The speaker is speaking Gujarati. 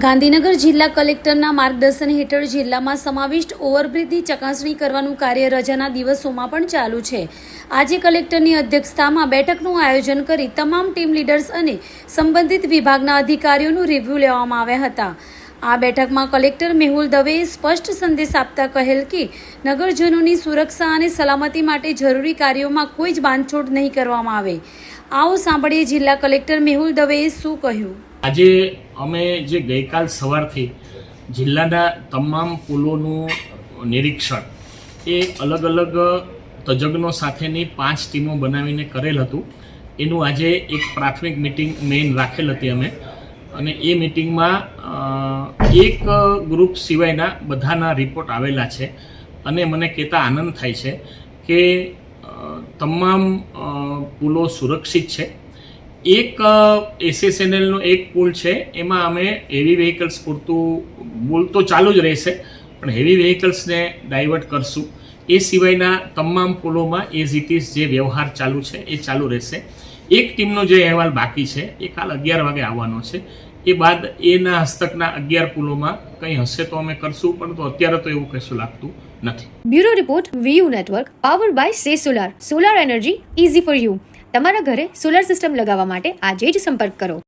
ગાંધીનગર જિલ્લા કલેક્ટરના માર્ગદર્શન હેઠળ જિલ્લામાં સમાવિષ્ટ ઓવરબ્રિજની ચકાસણી કરવાનું કાર્ય રજાના દિવસોમાં પણ ચાલુ છે. આજે કલેક્ટરની અધ્યક્ષતામાં બેઠકનું આયોજન કરી તમામ ટીમ લીડર્સ અને સંબંધિત વિભાગના અધિકારીઓનું રિવ્યૂ લેવામાં આવ્યા હતા. આ બેઠકમાં કલેક્ટર મેહુલ દવેએ સ્પષ્ટ સંદેશ આપતા કહેલ કે નગરજનોની સુરક્ષા અને સલામતી માટે જરૂરી કાર્યોમાં કોઈ જ બાંધછોડ નહીં કરવામાં આવે. આવો સાંભળીએ જિલ્લા કલેક્ટર મેહુલ દવેએ શું કહ્યું. આજે અમે જે ગઈકાલ સવારથી જિલ્લાના તમામ પુલોનું નિરીક્ષણ, એ અલગ અલગ તજજ્ઞો સાથેની પાંચ ટીમો બનાવીને કરેલ હતું. એનું આજે એક પ્રાથમિક મિટિંગ મેઇન રાખેલ હતી અમે. અને એ મિટિંગમાં એક ગ્રુપ સિવાયના બધાના રિપોર્ટ આવેલા છે. અને મને કહેતા આનંદ થાય છે કે તમામ પુલો સુરક્ષિત છે. એક એસએસએનએલનો એક પુલ છે, એમાં અમે હેવી વેહિકલ્સ પૂરતું, પુલ તો ચાલુ જ રહેશે, પણ હેવી વેહિકલ્સને ડાયવર્ટ કરશું. એ સિવાયના તમામ પુલોમાં એ ઇટ જે વ્યવહાર ચાલુ છે, એ ચાલુ રહેશે. એક ટીમનો જે અહેવાલ બાકી છે, એ કાલ અગિયાર વાગે આવવાનો છે. એ બાદ એના હસ્તકના અગિયાર પુલોમાં કંઈ હશે તો અમે કરશું પરંતુ અત્યારે તો એવું કશું લાગતું નથી. Bureau report VU network, power by સે solar. Solar energy easy for you. તમારા ઘરે સોલર સિસ્ટમ લગાવવા માટે આજે જ સંપર્ક કરો.